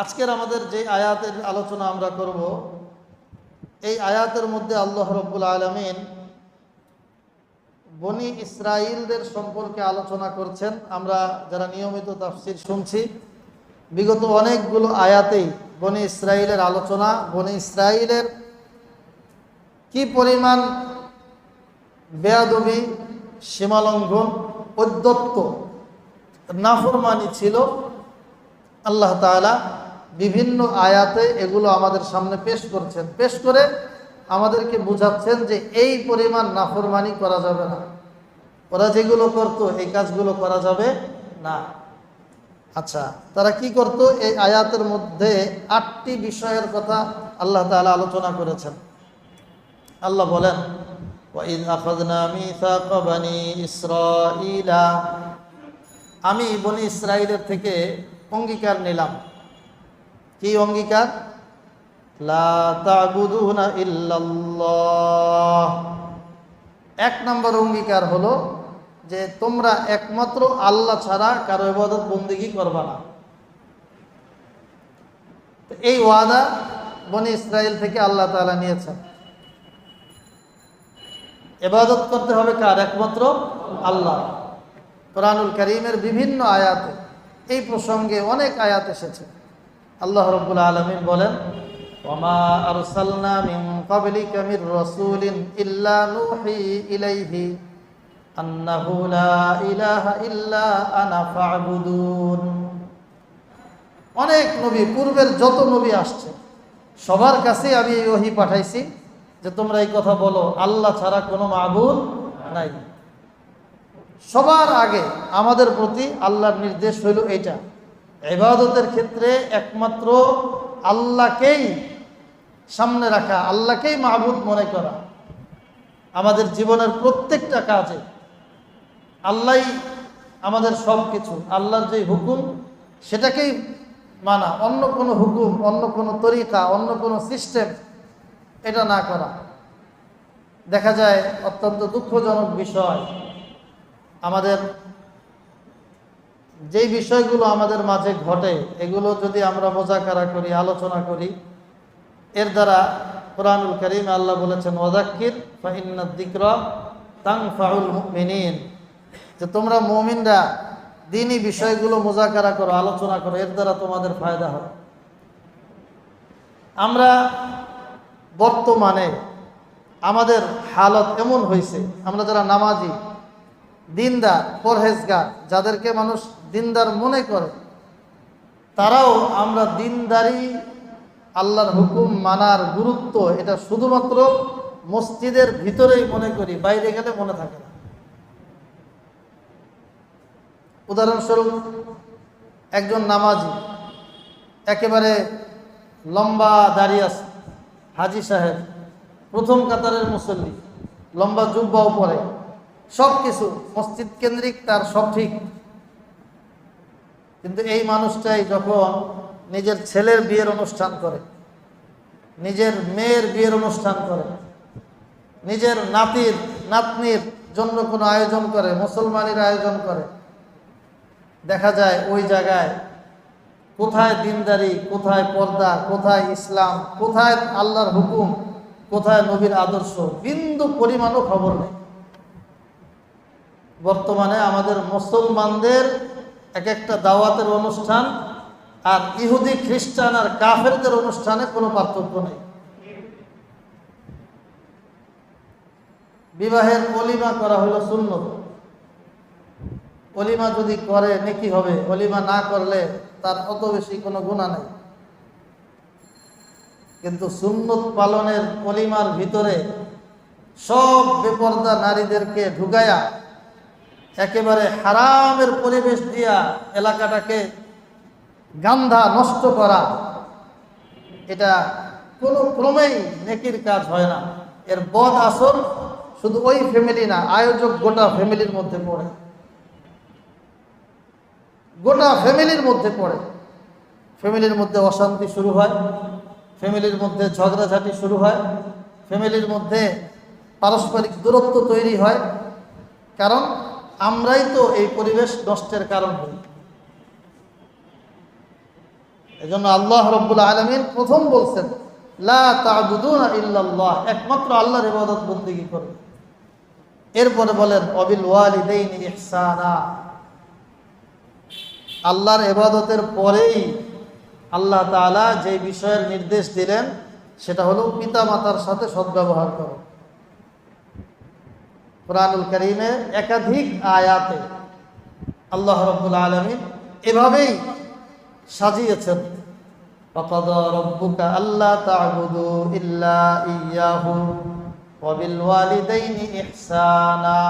আজকের আমাদের যে আয়াতের আলোচনা আমরা করব, এই আয়াতের মধ্যে আল্লাহ রব্বুল আলমিন বনি ইসরাইলদের সম্পর্কে আলোচনা করছেন। আমরা যারা নিয়মিত তাফসির শুনছি, বিগত অনেকগুলো আয়াতেই বনি ইসরাইলের আলোচনা, বনি ইসরাইলের কি পরিমাণ বেয়াদবি, সীমালঙ্ঘন অদ্যত্ত নাফরমানি ছিল, আল্লাহ তাআলা বিভিন্ন আয়াতে এগুলো আমাদের সামনে পেশ করছেন। পেশ করে আমাদেরকে বুঝাচ্ছেন যে এই পরিমাণ নাফরমানি করা যাবে না। ওরা যেগুলো করতো, এই কাজগুলো করা যাবে না। আচ্ছা তারা কি করত? এই আয়াতের মধ্যে আটটি বিষয়ের কথা আল্লাহ তালা আলোচনা করেছেন। আল্লাহ বলেন আমি বনি ইসরায়েলের থেকে অঙ্গীকার নিলাম। কি অঙ্গীকার? এক নম্বর অঙ্গীকার হলো যে তোমরা একমাত্র আল্লাহ ছাড়া কারও ইবাদত বন্দিগি করবা না। এই ওয়াদা বনি ইসরায়েল থেকে আল্লাহ তাআলা নিয়েছেন। এবাদত করতে হবে কার? একমাত্র আল্লাহ। কোরআনুল করিমের বিভিন্ন আয়াতে এই প্রসঙ্গে অনেক আয়াত এসেছে। আল্লাহ রব্বুল আলমিন বলেন, ওমা আরসালনা মিন ক্বাবলিকা মির রাসূলিন ইল্লা নূহি ইলাইহি আন্নাহু লা ইলাহা ইল্লা আনা ফা'বুদুন। অনেক নবী, পূর্বের যত নবী আসছে, সবার কাছে আমি এই ওহী পাঠাইছি যে তোমরা এই কথা বলো, আল্লাহ ছাড়া কোনো মাবুদ নাই। সবার আগে আমাদের প্রতি আল্লাহর নির্দেশ হইল এইটা। এবাদতের ক্ষেত্রে একমাত্র আল্লাহকেই সামনে রাখা, আল্লাহকেই মাহবুদ মনে করা। আমাদের জীবনের প্রত্যেকটা কাজে আল্লাহ আমাদের সব কিছু আল্লাহর যে হুকুম, সেটাকেই মানা। অন্য কোনো হুকুম, অন্য কোনো তরিকা, অন্য কোনো সিস্টেম এটা না করা। দেখা যায় অত্যন্ত দুঃখজনক বিষয়। আমাদের যেই বিষয়গুলো আমাদের মাঝে ঘটে, এগুলো যদি আমরা মোজাকারা করি, আলোচনা করি, এর দ্বারা কোরআনুল করিম আল্লাহ বলেছেন ওজাক্কির ফাইন্দিক্র তাং ফাউল মিনিন যে তোমরা মমিনরা দিনই বিষয়গুলো মোজাকারা করো, আলোচনা করো, এর দ্বারা তোমাদের ফায়দা হবে আমরা বর্তমানে আমাদের হালত এমন হয়েছে আমরা যারা নামাজি দিনদার, পরহেজগার, যাদেরকে মানুষ দিনদার মনে করে, তারাও আমরা দিনদারি আল্লাহর হুকুম মানার গুরুত্ব এটা শুধুমাত্র মসজিদের ভিতরেই মনে করি, বাইরে গেলে মনে থাকে না। উদাহরণস্বরূপ, একজন নামাজি, একেবারে লম্বা দাঁড়িয়ে আছে, হাজি সাহেব, প্রথম কাতারের মুসল্লি, লম্বা জুব্বাও পরে। সব কিছু, মসজিদ কেন্দ্রিক তার সব ঠিক। কিন্তু এই মানুষটাই যখন নিজের ছেলের বিয়ের অনুষ্ঠান করে, নিজের মেয়ের বিয়ের অনুষ্ঠান করে, নিজের নাতির, নাতনির জন্য কোনো আয়োজন করে, মুসলমানের আয়োজন করে, দেখা যায় ওই জায়গায় কোথায় দিনদারি, কোথায় পর্দা, কোথায় ইসলাম, কোথায় আল্লাহর হুকুম, কোথায় নবীর আদর্শ, বিন্দু পরিমাণও খবর নেই। বর্তমানে আমাদের মুসলমানদের এক একটা দাওয়াতের অনুষ্ঠান আর ইহুদি, খ্রিস্টান আর কাফেরদের অনুষ্ঠানে কোনো পার্থক্য নেই। বিবাহের অলিমা করা হলো শূন্য অলিমা যদি করে, নেকি হবে। অলিমা না করলে তার অত বেশি কোনো গুণা নেই। কিন্তু সুন্নত পালনের অলিমার ভিতরে সব বেপর্দা নারীদেরকে ঢুকায়া একেবারে হারামের পরিবেশ দিয়া এলাকাটাকে গান্ধা নষ্ট করা, এটা কোনো ক্রমেই নেকির কাজ হয় না। এর বদ আসল শুধু ওই ফ্যামিলি না, আয়োজক গোটা ফ্যামিলির মধ্যে পড়ে। গোটা ফ্যামিলির মধ্যে পড়ে। ফ্যামিলির মধ্যে অশান্তি শুরু হয় ফ্যামিলির মধ্যে ঝগড়াঝাটি শুরু হয় ফ্যামিলির মধ্যে পারস্পরিক দূরত্ব তৈরি হয়। কারণ আমরাই তো এই পরিবেশ নষ্টের কারণ হই। এজন্য আল্লাহ রব্বুল আলমিন প্রথম বলছেন, লা একমাত্র আল্লাহর ইবাদত বন্দেগী করবে এরপরে বলেন, অবিল ওয়ালিদাইনি ইহসানা আল্লাহর ইবাদতের পরেই আল্লাহ তাআলা যে বিষয়ের নির্দেশ দিলেন, সেটা হলো পিতা মাতার সাথে সদ্ব্যবহার করো। কোরআনুল করিমে একাধিক আয়াতে আল্লাহ রব্বুল আলমিন এভাবেই সাজিয়েছেন وقضى ربك ألا تعبدوا إلا إياه وبالوالدين إحسانا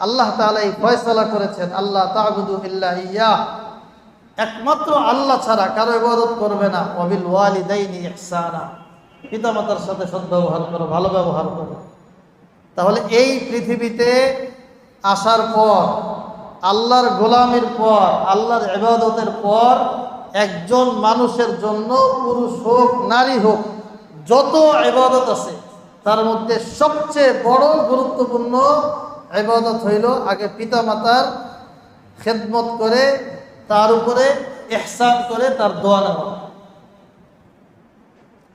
আল্লাহ তাআলা এই ফয়সালা করেছেন আল্লাহ তা'বুদু ইল্লা ইয়া একমাত্র আল্লাহ ছাড়া কারো ইবাদত করবে না ওয়াবিল ওয়ালিদাইনি ইহসানা পিতামাতার সাথে সদ্ব্যবহার করো ভালো ব্যবহার করো তাহলে এই পৃথিবীতে আসার পর, আল্লাহর গোলামের পর, আল্লাহর ইবাদতের পর একজন মানুষের জন্য পুরুষ হোক, নারী হোক, যত ইবাদত আছে, তার মধ্যে সবচেয়ে বড় গুরুত্বপূর্ণ ইবাদত হইল আগে পিতামাতার খেদমত করে, তার উপরে এহসান করে, তার দোয়া নেওয়া।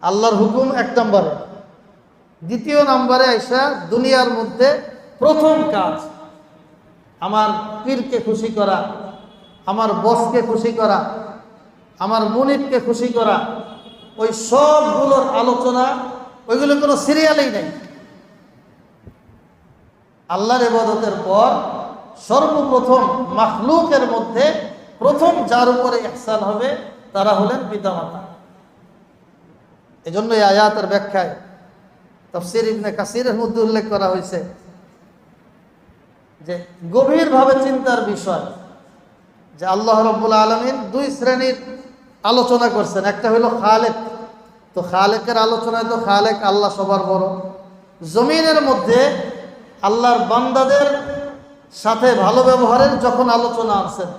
আল্লাহর হুকুম এক নম্বরে। দ্বিতীয় নম্বরে আইসা দুনিয়ার মধ্যে প্রথম কাজ, আমার পীরকে খুশি করা, আমার বসকে খুশি করা, আমার মুনিবকে খুশি করা, ওই সবগুলোর আলোচনা, ওইগুলো কোনো সিরিয়ালেই নেই। আল্লাহর ইবাদতের পর সর্বপ্রথম মাখলুকের মধ্যে প্রথম যার উপরে ইহসান হবে, তারা হলেন পিতামাতা। এজন্য এই আয়াতের ব্যাখ্যায় তফসির ইবনে কাসিরের মধ্যে উল্লেখ করা হয়েছে যে গভীরভাবে চিন্তার বিষয় যে আল্লাহ রব্বুল আলমিন দুই শ্রেণির আলোচনা করছেন। একটা হলো খালেক। তো খালেকের আলোচনায় তো খালেক আল্লাহ সবার বড়। জমিনের মধ্যে আল্লাহর বান্দাদের সাথে ভালো ব্যবহারের যখন আলোচনা আনছেন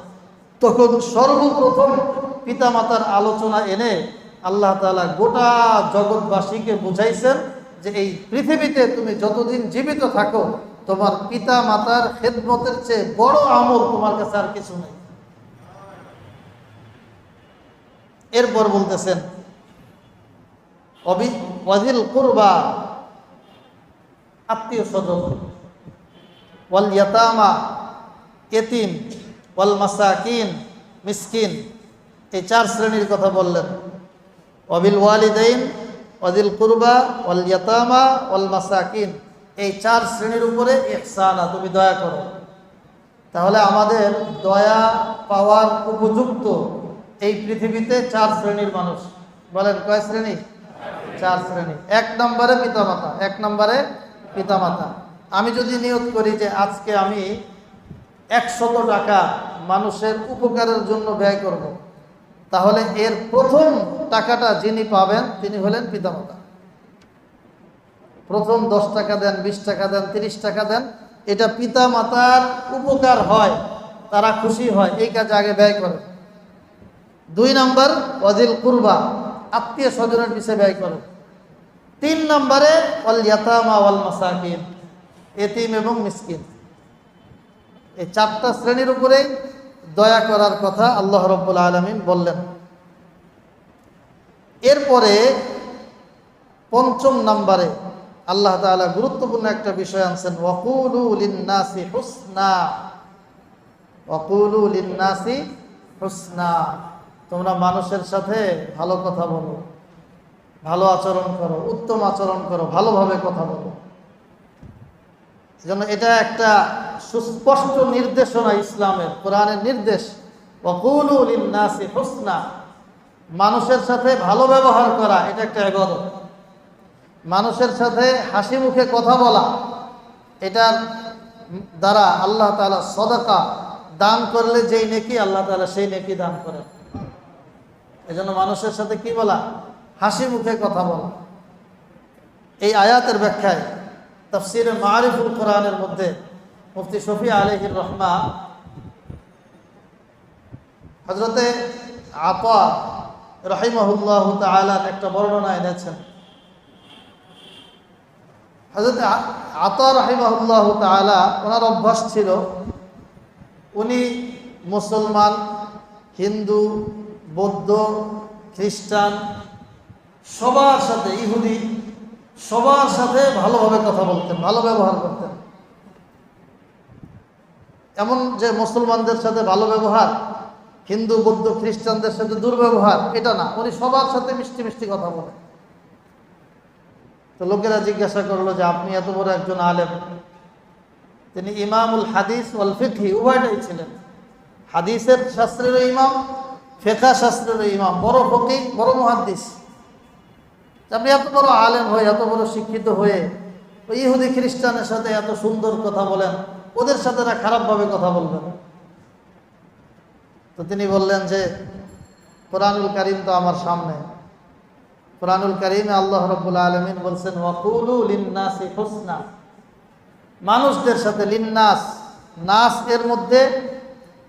তখন সর্বপ্রথম পিতামাতার আলোচনা এনে আল্লাহ তালা গোটা জগৎবাসীকে বুঝাইছেন যে এই পৃথিবীতে তুমি যতদিন জীবিত থাকো, তোমার পিতা মাতার খেদমতের চেয়ে বড় আমল তোমার কাছে আর কিছু নেই। এরপর বলতেছেন কুরবা, আত্মীয় স্বজন, ওয়াল ইয়াতামা এতিম ওয়াল মাসাকিন, মিসকিন, এই চার শ্রেণির কথা বললেন। অবিল ওয়ালিদাইন ওয়াজিল কুরবা ওয়াল ইয়াতামা ওয়াল মাসাকিন। এই চার শ্রেণির উপরে ইহসানা, তুমি দয়া করো। তাহলে আমাদের দয়া পাওয়ার উপযুক্ত এই পৃথিবীতে চার শ্রেণির মানুষ। বলেন, কয় শ্রেণি? চার শ্রেণি। এক নম্বরে পিতামাতা, এক নম্বরে পিতামাতা। আমি যদি নিয়োগ করি যে আজকে আমি একশত টাকা মানুষের উপকারের জন্য ব্যয় করব। তাহলে এর প্রথম টাকাটা যিনি পাবেন, তিনি হলেন পিতামাতা। প্রথম দশ টাকা দেন, বিশ টাকা দেন, তিরিশ টাকা দেন, এটা পিতা মাতার উপকার হয়, তারা খুশি হয়, এই কাজে আগে ব্যয় করে। দুই নম্বর ওয়াজিল কুরবা, আত্মীয় স্বজনের পিছিয়ে ব্যয় করে। তিন নম্বরে, অল এতিম এবং মিসকিন। এই চারটা শ্রেণির উপরে দয়া করার কথা আল্লাহ রব্বুল আলমিন বললেন। এরপরে পঞ্চম নাম্বারে আল্লাহ তাআলা গুরুত্বপূর্ণ একটা বিষয় আনছেন, ওয়াকুলু লিন্নাসি হুসনা। ওয়াকুলু লিন্নাসি হুসনা। তোমরা মানুষের সাথে ভালো কথা বলো, ভালো আচরণ করো, উত্তম আচরণ করো, ভালোভাবে কথা বলো। যেন এটা একটা সুস্পষ্ট নির্দেশনা ইসলামের, কোরআনের নির্দেশ। মানুষের সাথে ভালো ব্যবহার করা, এটা একটা ইবাদত। মানুষের সাথে হাসি মুখে কথা বলা, এটার দ্বারা আল্লাহ তালা সদাকা দান করলে যেই নেকি, আল্লাহ তালা সেই নেকি দান করেন। এজন্য মানুষের সাথে কি বলা? হাসি মুখে কথা বলা। এই আয়াতের ব্যাখ্যায়, তফসিরে মারিফুল কোরআনের মধ্যে মুফতি শফি আলহির রহমা হজরতে আপা রহিমহুল্লাহ তালার একটা বর্ণনা এনেছেন। হজরত আতা রাহিমাহুল্লাহ তালা ওনার অভ্যাস ছিল, উনি মুসলমান, হিন্দু, বৌদ্ধ, খ্রিস্টান, সবার সাথে, ইহুদি, সবার সাথে ভালোভাবে কথা বলতেন, ভালো ব্যবহার করতেন। এমন যে মুসলমানদের সাথে ভালো ব্যবহার, হিন্দু, বৌদ্ধ, খ্রিস্টানদের সাথে দুর্ব্যবহার, এটা না। উনি সবার সাথে মিষ্টি মিষ্টি কথা বলেন। তো লোকেরা জিজ্ঞাসা করল যে, আপনি এত বড় একজন আলেম? তিনি ইমামুল হাদিস ওয়াল ফিকহি উভয়টাই ছিলেন। হাদিসের শাস্ত্রের ইমাম ফেকা শাস্ত্রের ইমাম, বড় ফকি বড় মহাদ্দিস। আপনি এত বড় আলেম হয়ে, এত বড় শিক্ষিত হয়ে ইহুদি খ্রিস্টানের সাথে এত সুন্দর কথা বলেন। ওদের সাথে না খারাপভাবে কথা বলবেন তো তিনি বললেন যে, কোরআনুল করিম তো আমার সামনে। কোরআনুল করিমে আল্লাহ রব্বুল আলমিন বলছেন মানুষদের সাথে লিন্নাস, নাস এর মধ্যে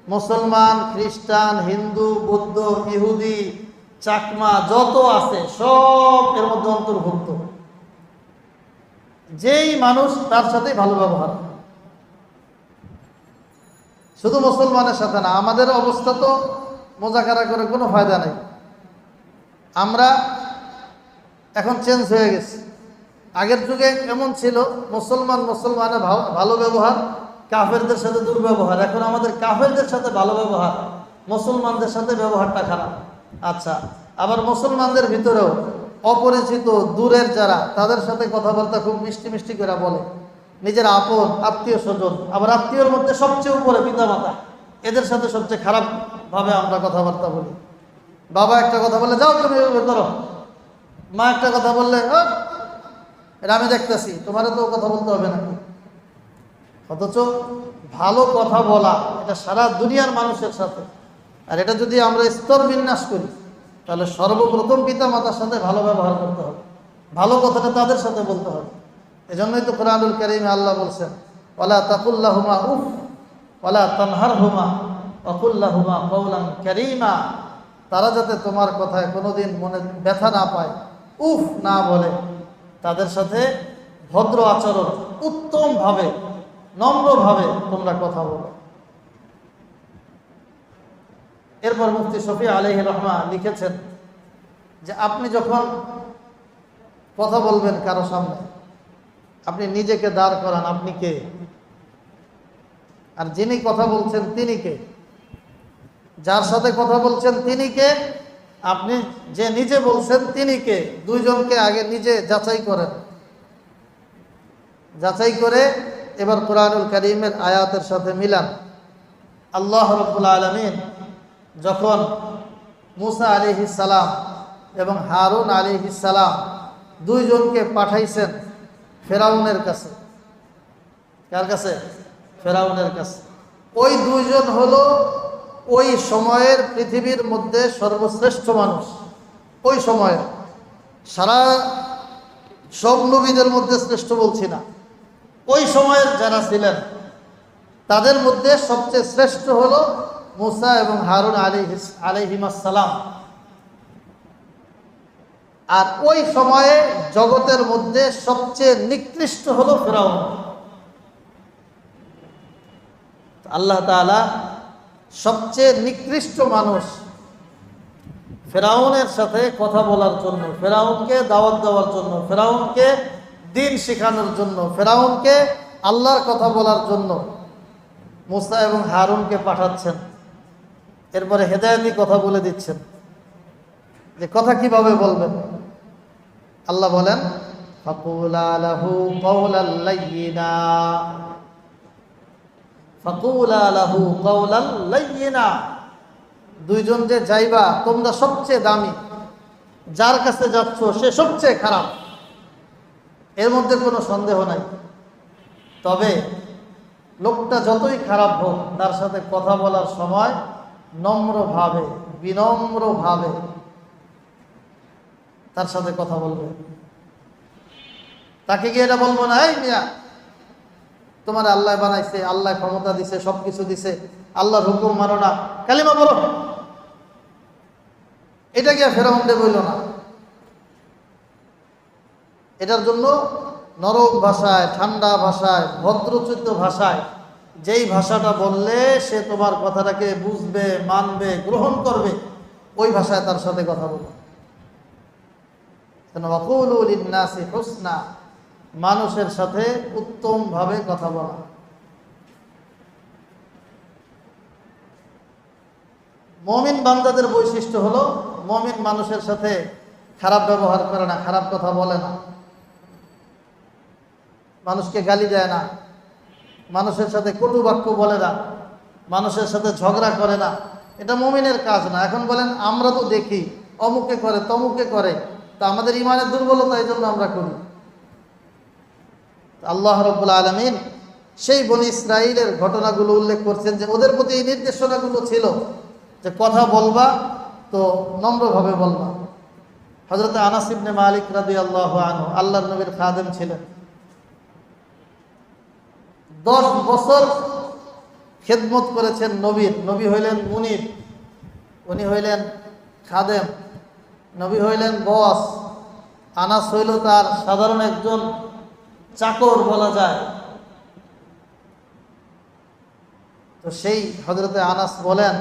মুসলমান, খ্রিস্টান, হিন্দু, বৌদ্ধ, ইহুদি, চাকমা, যত আছে, সব এর মধ্যে অন্তর্ভুক্ত। যেই মানুষ তার সাথেই ভালো ব্যবহার শুধু মুসলমানের সাথে না, আমাদের অবস্থা তো মোজাকারা করে কোনো ফায়দা নেই। আমরা এখন চেঞ্জ হয়ে গেছি। আগের যুগে এমন ছিল, মুসলমান মুসলমানের ভালো- ব্যবহার, কাফেরদের সাথে দুর্ব্যবহার। এখন আমাদের কাফেরদের সাথে ভালো ব্যবহার, মুসলমানদের সাথে ব্যবহারটা খারাপ। আচ্ছা আবার মুসলমানদের ভিতরেও অপরিচিত, দূরের যারা, তাদের সাথে কথাবার্তা খুব মিষ্টি মিষ্টি করে বলে। নিজের আপন আত্মীয় স্বজন আবার আত্মীয়র মধ্যে সবচেয়ে উপরে পিতামাতা। এদের সাথে সবচেয়ে খারাপভাবে আমরা কথাবার্তা বলি। বাবা একটা কথা বললে যাও তুমি এভাবে করো। মা একটা কথা বললে "হ্যাঁ, এটা আমি দেখতেছি তোমারও তো কথা বলতে হবে নাকি অথচ ভালো কথা বলা এটা সারা দুনিয়ার মানুষের সাথে। আর এটা যদি আমরা স্তর বিন্যাস করি তাহলে সর্বপ্রথম পিতা মাতার সাথে ভালো ব্যবহার করতে হবে। ভালো কথাটা তাদের সাথে বলতে হবে। এজন্যই তো কোরআনুল করিমে আল্লাহ বলছেন ওলা তাকুল্লাহুমা উফ ওলা তানহার হুমা অকুল্লাহুমা কৌলাম করিমা। তারা যাতে তোমার কথায় কোনোদিন মনে ব্যথা না পায়, উফ না বলে, তাদের সাথে ভদ্র আচরণ উত্তমভাবে, নম্রভাবে তোমরা কথা বলো। এরপর মুফতি শফি আলহি রহমা লিখেছেন যে, আপনি যখন কথা বলবেন কারও সামনে আপনি নিজেকে দাঁড় করান, আপনি কে? আর যিনি কথা বলছেন তিনি কে? যার সাথে কথা বলছেন তিনি কে? আপনি যে নিজে বলছেন তিনি কে? দুইজনকে আগে নিজে যাচাই করেন। যাচাই করে এবার কোরআনুল করিমের আয়াতের সাথে মিলান। আল্লাহ রব্বুল আলমিন যখন মুসা আলিহি সালাম এবং হারুন আলিহি সালাম দুইজনকে পাঠাইছেন ফেরাউনের কাছে। কার কাছে? ফেরাউনের কাছে। ওই দুইজন হলো ওই সময়ের পৃথিবীর মধ্যে সর্বশ্রেষ্ঠ মানুষ। ওই সময়ে সারা সব নবীদের মধ্যে শ্রেষ্ঠ বলছি না। ওই সময়ের যারা ছিলেন, তাদের মধ্যে সবচেয়ে শ্রেষ্ঠ হলো মুসা এবং হারুন আলী আলিহিমাসালাম আর ওই সময়ে জগতের মধ্যে সবচেয়ে নিকৃষ্ট হলো ফেরাউন। আল্লাহ তাআলা সবচেয়ে নিকৃষ্ট মানুষ ফেরাউনের সাথে কথা বলার জন্য, ফেরাউনকে দাওয়াত দেওয়ার জন্য, ফেরাউনকে দিন শেখানোর জন্য, ফেরাউনকে আল্লাহর কথা বলার জন্য মুসা এবং হারুনকে পাঠাচ্ছেন। এরপরে হেদায়তি কথা বলে দিচ্ছেন যে, কথা কীভাবে বলবেন? কওলাল লাইয়িনা। দুইজন যে যাইবা, তোমরা সবচেয়ে দামি। যার কাছে যাচ্ছ, সে সবচেয়ে খারাপ। এর মধ্যে কোনো সন্দেহ নাই। তবে লোকটা যতই খারাপ হোক, তার সাথে কথা বলার সময় নম্রভাবে, বিনম্রভাবে তার সাথে কথা বলবে। তাকে গিয়ে এটা বলব না, এই মিয়া, তোমার আল্লাহ বানাইছে, আল্লাহ ক্ষমতা দিছে সব কিছু দিছে, আল্লাহর হুকুম মানো না। কালিমা বলো এটা গিয়ে ফেরাউন্ডে বইল না। এটার জন্য নরক ভাষায়, ঠান্ডা ভাষায়, ভদ্রচিত্ত ভাষায়, যেই ভাষাটা বললে সে তোমার কথাটাকে বুঝবে, মানবে, গ্রহণ করবে, ওই ভাষায় তার সাথে কথা বলো মানুষের সাথে উত্তমভাবে কথা বলা। মমিন বান্দাদের বৈশিষ্ট্য হলো, মমিন মানুষের সাথে খারাপ ব্যবহার করে না, খারাপ কথা বলে না। মানুষকে গালি দেয় না। মানুষের সাথে কটু বাক্য বলে না। মানুষের সাথে ঝগড়া করে না। এটা মমিনের কাজ না। এখন বলেন, আমরা তো দেখি, অমুকে করে, তমুকে করে। তা আমাদের ইমানের দুর্বলতা এই জন্য আমরা করি। আল্লাহ রব্বুল আলমিন সেই বনি ইসরায়েলের ঘটনাগুলো উল্লেখ করছেন যে ওদের প্রতি এই নির্দেশনাগুলো ছিল যে কথা বলবা তো নম্রভাবে বলবা। হজরত আনাস ইবনে মালিক রাদি আল্লাহ আনহু আল্লাহ নবীর খাদেম ছিলেন। দশ বছর খেদমত করেছেন নবীর। নবী হইলেন মুনির উনি হইলেন খাদেম। নবী হইলেন বস। আনাস হইল তার সাধারণ একজন চাকর বলা যায়। তো সেই হজরতে আনাস বলেন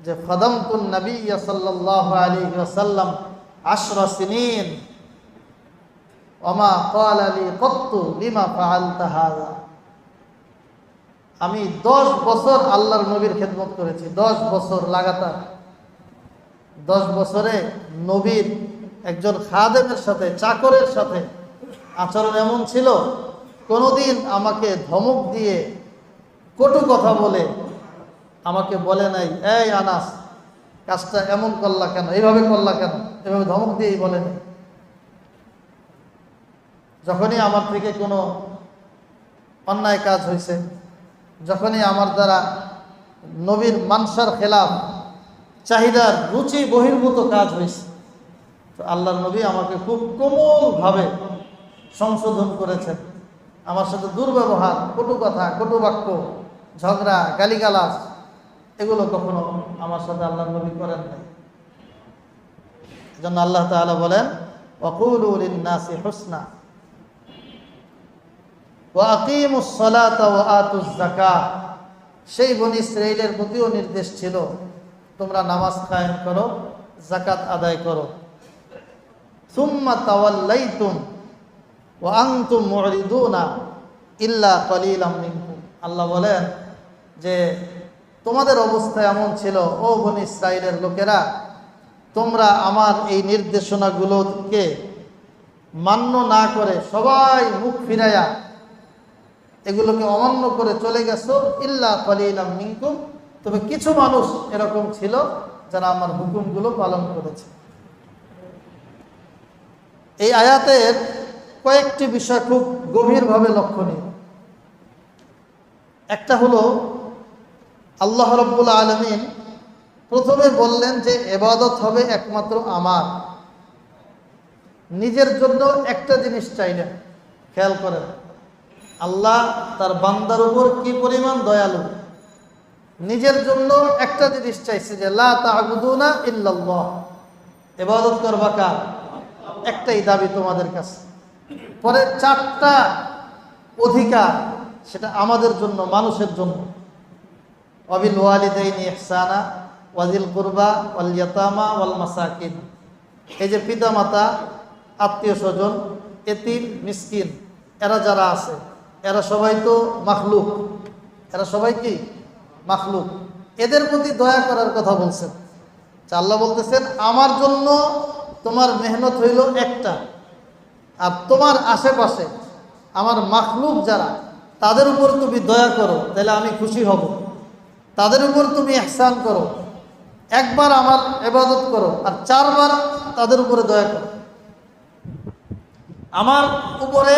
যে ফদমতুন নবী সাল্লাহ আলী ওসাল্লাম আশরা কল আলী কত্তু, লিমা ফাল আমি দশ বছর আল্লাহর নবীর খেদমত করেছি, দশ বছর লাগাতার। দশ বছরে নবীর একজন খাদেমের সাথে, চাকরের সাথে আচরণ এমন ছিল, কোনোদিন আমাকে ধমক দিয়ে কটু কথা বলে আমাকে বলে নাই, এই আনাস, কাজটা এমন করলা কেন? এইভাবে করলা কেন? এভাবে ধমক দিয়েই বলে নাই। যখনই আমার থেকে কোনো অন্যায় কাজ হয়েছে যখনই আমার দ্বারা নবীর মানসার খেলাফ চাহিদার রুচি বহির্ভূত কাজ হয়েছে। তো আল্লাহর নবী আমাকে খুব কোমলভাবে সংশোধন করেছেন। আমার সাথে দুর্ব্যবহার, কটু কথা, কটু বাক্য, ঝগড়া, গালিগালাজ, এগুলো কখনো আমার সাথে আল্লাহ নবী করেন নাই। জন্য আল্লাহ তাআলা বলেন লিন-নাসি হুসনা সেই বনি ইসরাইলের প্রতিও নির্দেশ ছিল তোমরা নামাজ কায়েম করো জাকাত আদায় করো। সুম্মা তাওয়াল্লাইতুম ওয়া আনতুম মুরিদুনা ইল্লা কলিলাম আল্লাহ বলেন যে, তোমাদের অবস্থা এমন ছিল, ও বনি ইসরায়েলের লোকেরা, তোমরা আমার এই নির্দেশনাগুলোকে মান্য না করে সবাই মুখ ফিরাইয়া এগুলোকে অমান্য করে চলে গেছো, ইল্লা কলিলাম মিনকুম। তবে কিছু মানুষ এরকম ছিল যারা আমার হুকুমগুলো পালন করেছে। এই আয়াতের কয়েকটি বিষয় খুব গভীরভাবে লক্ষণীয়। একটা হলো, আল্লাহ রব্বুল আলমিন প্রথমে বললেন যে এবাদত হবে একমাত্র আমার। নিজের জন্য একটা জিনিস চাইলেন, খেয়াল করেন, আল্লাহ তার বান্দার উপর কি পরিমাণ দয়ালু? নিজের জন্য একটা জিনিস চাইছে যে, লা করবা কার? একটাই দাবি তোমাদের কাছে। পরে চারটা অধিকার সেটা আমাদের জন্য, মানুষের জন্য। অবিল ওয়ালিদাইনি ইহসানা ওয়াজিল কুরবা, ওয়াল ইয়াতামা, ওয়াল মাসাকিন। এই যে পিতা মাতা আত্মীয় স্বজন, এতিম, মিসকিন, এরা যারা আছে, এরা সবাই তো মাখলুক। এরা সবাই কি? মাখলুক। এদের প্রতি দয়া করার কথা বলছেন। আল্লাহ বলতেছেন, আমার জন্য তোমার মেহনত হইল একটা। আর তোমার আশেপাশে আমার মাখলুক যারা, তাদের উপর তুমি দয়া করো, তাহলে আমি খুশি হব। তাদের উপর তুমি এহসান করো। একবার আমার এবাদত করো, আর চারবার তাদের উপরে দয়া করো। আমার উপরে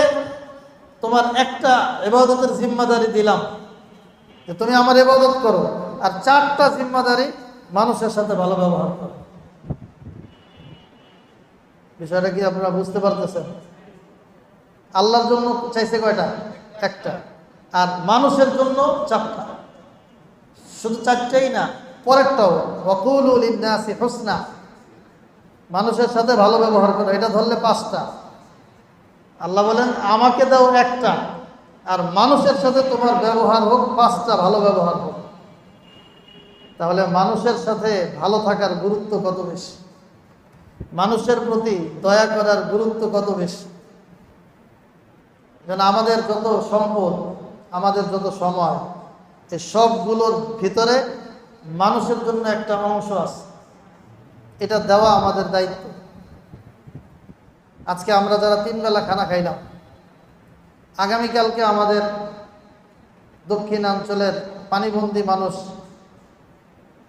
তোমার একটা এবাদতের জিম্মাদারি দিলাম। তুমি আমার এবাদত করো আর চারটা জিম্মাদারি মানুষের সাথে ভালো ব্যবহার করো। বিষয়টা কি আপনারা বুঝতে পারতেছেন? আল্লাহর জন্য চাইছে কয়টা? একটা। আর মানুষের জন্য চারটা। শুধু চারটাই না, পরেরটাও। ওকুল ইবনাসি হোসনা। মানুষের সাথে ভালো ব্যবহার করো, এটা ধরলে পাঁচটা। আল্লাহ বলেন, আমাকে দাও একটা। আর মানুষের সাথে তোমার ব্যবহার হোক, পাঁচটা ভালো ব্যবহার হোক। তাহলে মানুষের সাথে ভালো থাকার গুরুত্ব কত বেশি? মানুষের প্রতি দয়া করার গুরুত্ব কত বেশি? যেন আমাদের যত সম্পদ, আমাদের যত সময় এই সবগুলোর ভিতরে মানুষের জন্য একটা অংশ আছে। এটা দেওয়া আমাদের দায়িত্ব। আজকে আমরা যারা তিন বেলা খানা খাইলাম আগামীকালকে আমাদের দক্ষিণাঞ্চলের পানিবন্দী মানুষ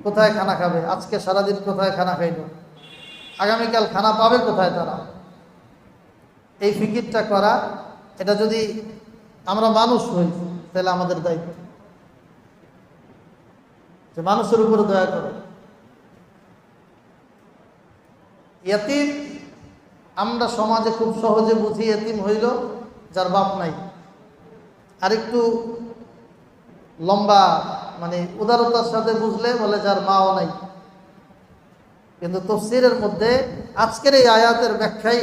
কোথায় খানা খাবে? আজকে সারাদিন কোথায় খানা খাইল? আগামীকাল খানা পাবে কোথায় তারা? এই ফিকিরটা করা, এটা যদি আমরা মানুষ হই, তাহলে আমাদের দায়িত্ব। যে মানুষের উপরে দয়া করো। এতিম আমরা সমাজে খুব সহজে বুঝি এতিম হইল যার বাপ নাই। আরেকটু লম্বা মানে উদারতার সাথে বুঝলে বলে যার মাও নাই। কিন্তু তফসিরের মধ্যে আজকের এই আয়াতের ব্যাখ্যাই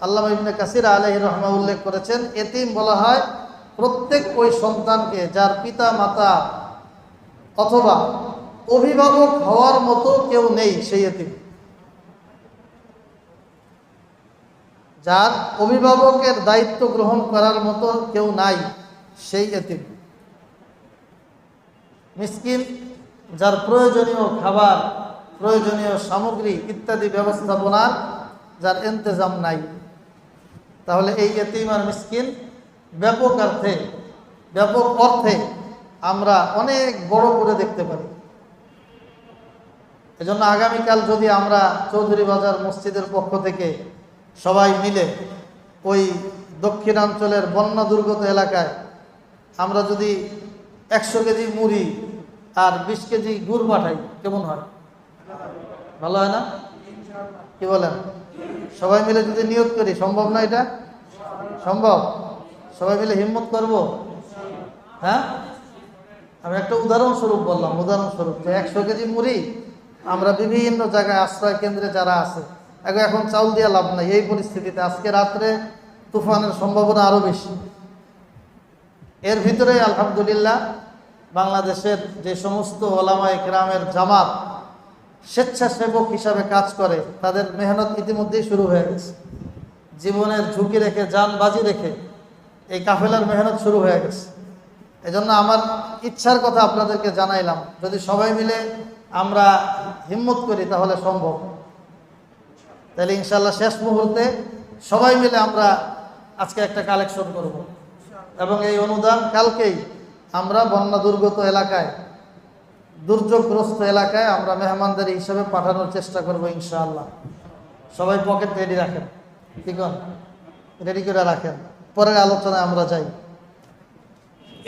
আল্লাহ ইবনে কাসির আলহি রহমা উল্লেখ করেছেন, এতিম বলা হয় প্রত্যেক ওই সন্তানকে যার পিতা, মাতা অথবা অভিভাবক হওয়ার মতো কেউ নেই সেই এতিম। যার অভিভাবকের দায়িত্ব গ্রহণ করার মতো কেউ নাই, সেই এতিম। মিসকিন, যার প্রয়োজনীয় খাবার, প্রয়োজনীয় সামগ্রী ইত্যাদি ব্যবস্থাপনার যার ইন্তজাম নাই। তাহলে এই এতিম আর মিসকিন ব্যাপক অর্থে ব্যাপক অর্থে আমরা অনেক বড় করে দেখতে পারি। এজন্য আগামীকাল যদি আমরা চৌধুরী বাজার মসজিদের পক্ষ থেকে সবাই মিলে ওই দক্ষিণাঞ্চলের বন্যা দুর্গত এলাকায় আমরা যদি একশো কেজি মুড়ি আর বিশ কেজি গুড় পাঠাই, কেমন হয়? ভালো হয় না? কি বলেন? সবাই মিলে যদি নিয়োগ করি, সম্ভব না এটা? সম্ভব? সবাই মিলে হিম্মত করব? হ্যাঁ? আমি একটা উদাহরণস্বরূপ বললাম, উদাহরণস্বরূপ যে একশো কেজি মুড়ি আমরা বিভিন্ন জায়গায় আশ্রয় কেন্দ্রে যারা আছে এখন এখন চাউল দিয়ে লাভ নাই। এই পরিস্থিতিতে আজকে রাত্রে তুফানের সম্ভাবনা আরও বেশি। এর ভিতরে আলহামদুলিল্লাহ বাংলাদেশের যে সমস্ত ওলামায় গ্রামের জামাত স্বেচ্ছাসেবক হিসাবে কাজ করে, তাদের মেহনত ইতিমধ্যেই শুরু হয়ে গেছে। জীবনের ঝুঁকি রেখে যান বাজি রেখে এই কাফেলার মেহনত শুরু হয়ে গেছে। এজন্য আমার ইচ্ছার কথা আপনাদেরকে জানাইলাম। যদি সবাই মিলে আমরা হিম্মত করি তাহলে সম্ভব। তাহলে ইনশাল্লাহ শেষ মুহূর্তে সবাই মিলে আমরা আজকে একটা কালেকশন করব। এবং এই অনুদান কালকেই আমরা বন্যা দুর্গত এলাকায়, দুর্যোগগ্রস্ত এলাকায় আমরা মেহমানদের হিসাবে পাঠানোর চেষ্টা করব ইনশাআল্লাহ। সবাই পকেট রেডি রাখেন। ঠিক রেডি করে রাখেন। পরের আলোচনায় আমরা যাই।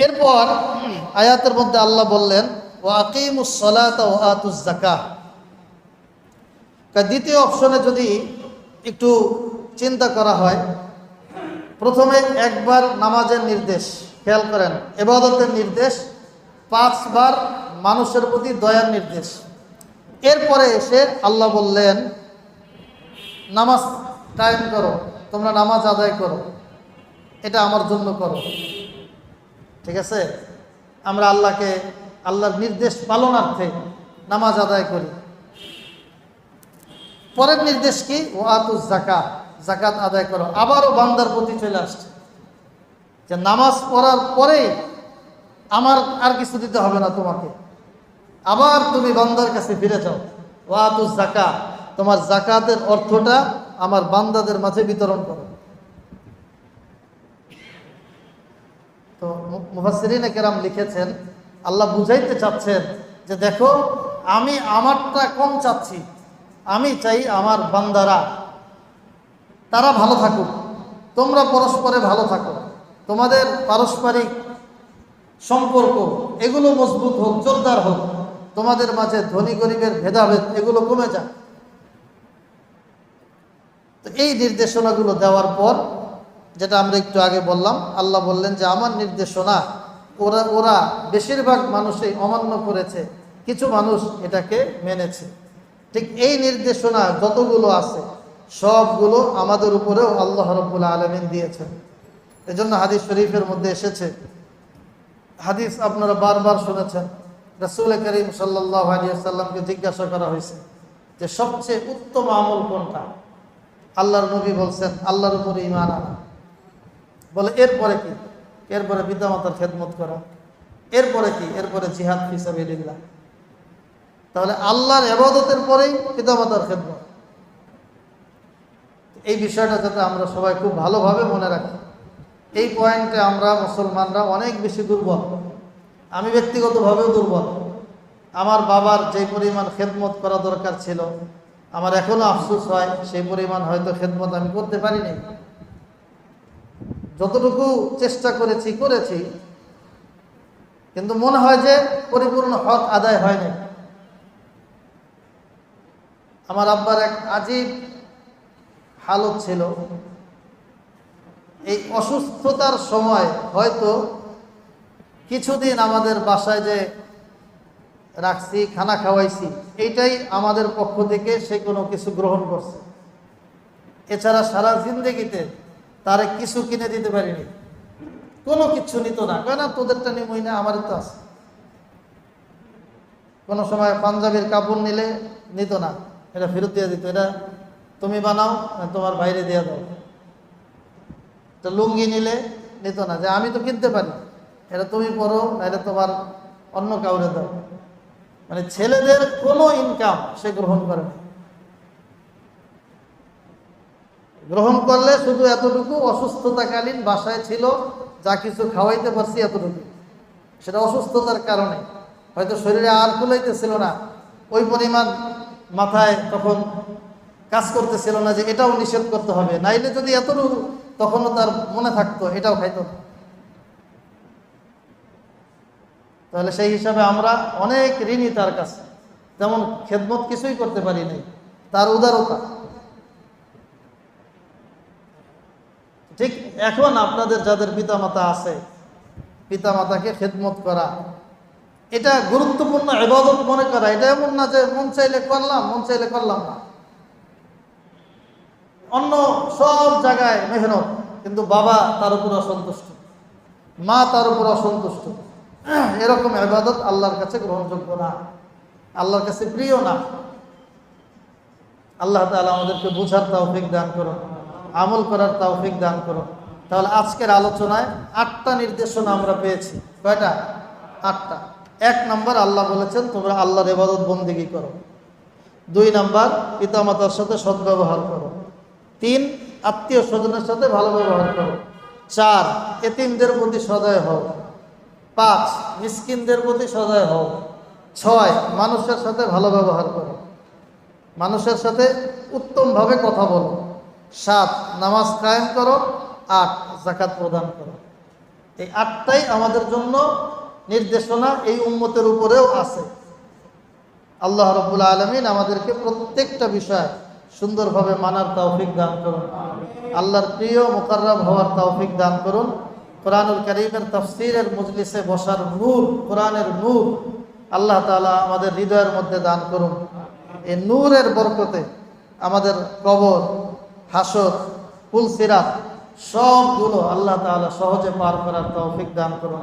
এরপর আয়াতের মধ্যে আল্লাহ বললেন ও আকিমুস সলাত ও আতুস জাকাহ দ্বিতীয় অপশনে যদি একটু চিন্তা করা হয়, প্রথমে একবার নামাজের নির্দেশ খেয়াল করেন, এবাদতের নির্দেশ, পাঁচবার মানুষের প্রতি দয়ার নির্দেশ। এরপরে এসে আল্লাহ বললেন, নামাজ টাইম করো, তোমরা নামাজ আদায় করো, এটা আমার জন্য করো। ঠিক আছে? আমরা আল্লাহকে, আল্লাহর নির্দেশ পালনার্থে নামাজ আদায় করি। পরের নির্দেশ কি? ও আতুস জাকাত জাকাত আদায় করো। আবারও বান্দার প্রতি চলে আসছে। যে নামাজ পড়ার পরে আমার আর কিছু দিতে হবে না তোমাকে। আবার তুমি বান্দার কাছে ফিরে যাও। ও আতুস জাকাত তোমার জাকাতের অর্থটা আমার বান্দাদের মাঝে বিতরণ করো। তো মুফাসরিন কেরাম লিখেছেন, আল্লাহ বুঝাইতে চাচ্ছেন যে দেখো, আমি আমারটা কম চাচ্ছি। আমি চাই আমার বান্দারা, তারা ভালো থাকুক। তোমরা পরস্পরে ভালো থাকো। তোমাদের পারস্পরিক সম্পর্ক, এগুলো মজবুত হোক, জোরদার হোক। তোমাদের মাঝে ধনী গরিবের ভেদাভেদ, এগুলো কমে যাক। তো এই নির্দেশনাগুলো দেওয়ার পর, যেটা আমরা একটু আগে বললাম, আল্লাহ বললেন যে, আমার নির্দেশনা, ওরা ওরা বেশিরভাগ মানুষই অমান্য করেছে। কিছু মানুষ এটাকে মেনেছে। ঠিক এই নির্দেশনা যতগুলো আছে, সবগুলো আমাদের উপরেও আল্লাহ রব্বুল্লা আলমিন দিয়েছেন। এজন্য হাদিস শরীফের মধ্যে এসেছে। হাদিস আপনারা বারবার শুনেছেন। রসুল করিম সাল্লাসাল্লামকে জিজ্ঞাসা করা হয়েছে যে সবচেয়ে উত্তম আমল কোনটা? আল্লাহর নবী বলছেন, আল্লাহর উপরে ইমান আনা। বলে, এরপরে কি? এরপরে পিতামাতার খেদমত করা। এরপরে কি? এরপরে জিহাদ হিসাবে লিল্লা তাহলে আল্লাহর এবাদতের পরেই পিতামাতার খেদমত। এই বিষয়টা যাতে আমরা সবাই খুব ভালোভাবে মনে রাখি। এই পয়েন্টে আমরা মুসলমানরা অনেক বেশি দুর্বল। আমি ব্যক্তিগতভাবেও দুর্বল। আমার বাবার যে পরিমাণ খেদমত করা দরকার ছিল, আমার এখনও আফসোস হয়, সেই পরিমাণ হয়তো খেদমত আমি করতে পারিনি। যতটুকু চেষ্টা করেছি করেছি, কিন্তু মনে হয় যে পরিপূর্ণ হক আদায় হয়নি। আমার আব্বার এক আজীব হালত ছিল। এই অসুস্থতার সময় হয়তো কিছুদিন আমাদের বাসায় যে রাখছি, খানা খাওয়াইছি, এইটাই আমাদের পক্ষ থেকে সে কোনো কিছু গ্রহণ করছে। এছাড়া সারা জিন্দগিতে তারে কিছু কিনে দিতে পারিনি। কোনো কিছু নিত না। কেন তোদেরটা নিমই না, আমারই তো আছে। কোনো সময় পাঞ্জাবির কাপড় নিলে নিত না। এটা ফেরত দিয়ে দিত, এটা তুমি বানাও তোমার বাইরে দিয়ে দাও। তো লুঙ্গি নিলে নিত না, যে আমি তো কিনতে পারি। এটা তুমি পড়ো এটা তোমার অন্য কাউরে দাও। মানে ছেলেদের কোনো ইনকাম সে গ্রহণ করে না। গ্রহণ করলে শুধু এতটুকু অসুস্থতাকালীন বাসায় ছিল, যা কিছু খাওয়াইতে পারছি এতটুকু। সেটা অসুস্থতার কারণে। হয়তো শরীরে আর কুলাইতেছিল না। ওই পরিমাণ মাথায় তখন কাজ করতেছিল না যে এটাও নিষেধ করতে হবে। নাইলে যদি এতটুকু তখনও তার মনে থাকতো, এটাও খাইতো তাহলে সেই হিসাবে আমরা অনেক ঋণী তার কাছে। যেমন খেদমত কিছুই করতে পারি নাই। তার উদারতা। ঠিক এখন আপনাদের যাদের পিতামাতা আছে, পিতামাতাকে খেদমত করা এটা গুরুত্বপূর্ণ এবাদত মনে করা। এটা এমন না যে মন চাইলে করলাম, মন চাইলে করলাম না। অন্য সব জায়গায় মেহনত, কিন্তু বাবা তার উপর অসন্তুষ্ট। মা তার উপর অসন্তুষ্ট। এরকম এবাদত আল্লাহর কাছে গ্রহণযোগ্য না। আল্লাহর কাছে প্রিয় না। আল্লাহ তালা আমাদেরকে বুঝার তৌফিক দান করো আমল করার তৌফিক দান করো তাহলে আজকের আলোচনায় আটটা নির্দেশনা আমরা পেয়েছি। কয়টা? আটটা। এক নম্বর আল্লাহ বলেছেন, তোমরা আল্লাহর এবাদত বন্দিগি করো। দুই নাম্বার, পিতামাতার সাথে সদ্ব্যবহার করো। তিন আত্মীয় স্বজনের সাথে ভালো ব্যবহার করো। চার, এতিমদের প্রতি সদয় হও। পাঁচ, মিসকিনদের প্রতি সদয় হও। ছয়, মানুষের সাথে ভালো ব্যবহার করো। মানুষের সাথে উত্তমভাবে কথা বলো। সাত, নামাজ কায়েম করো। আট, জাকাত প্রদান করো। এই আটটাই আমাদের জন্য নির্দেশনা এই উম্মতের উপরেও আছে। আল্লাহ রবুল আলমিন আমাদেরকে প্রত্যেকটা বিষয় সুন্দরভাবে মানার তৌফিক দান করুন। আল্লাহর প্রিয় মোকাররম হওয়ার তৌফিক দান করুন। কোরআনুল করিমের তফসিরের মজলিসে বসার নূর, কোরআনের নূর আল্লাহ তালা আমাদের হৃদয়ের মধ্যে দান করুন। এই নূরের বরকতে আমাদের কবর, হাসর পুলসিরাত সবগুলো আল্লাহ তাআলা সহজে পার করার তৌফিক দান করুন।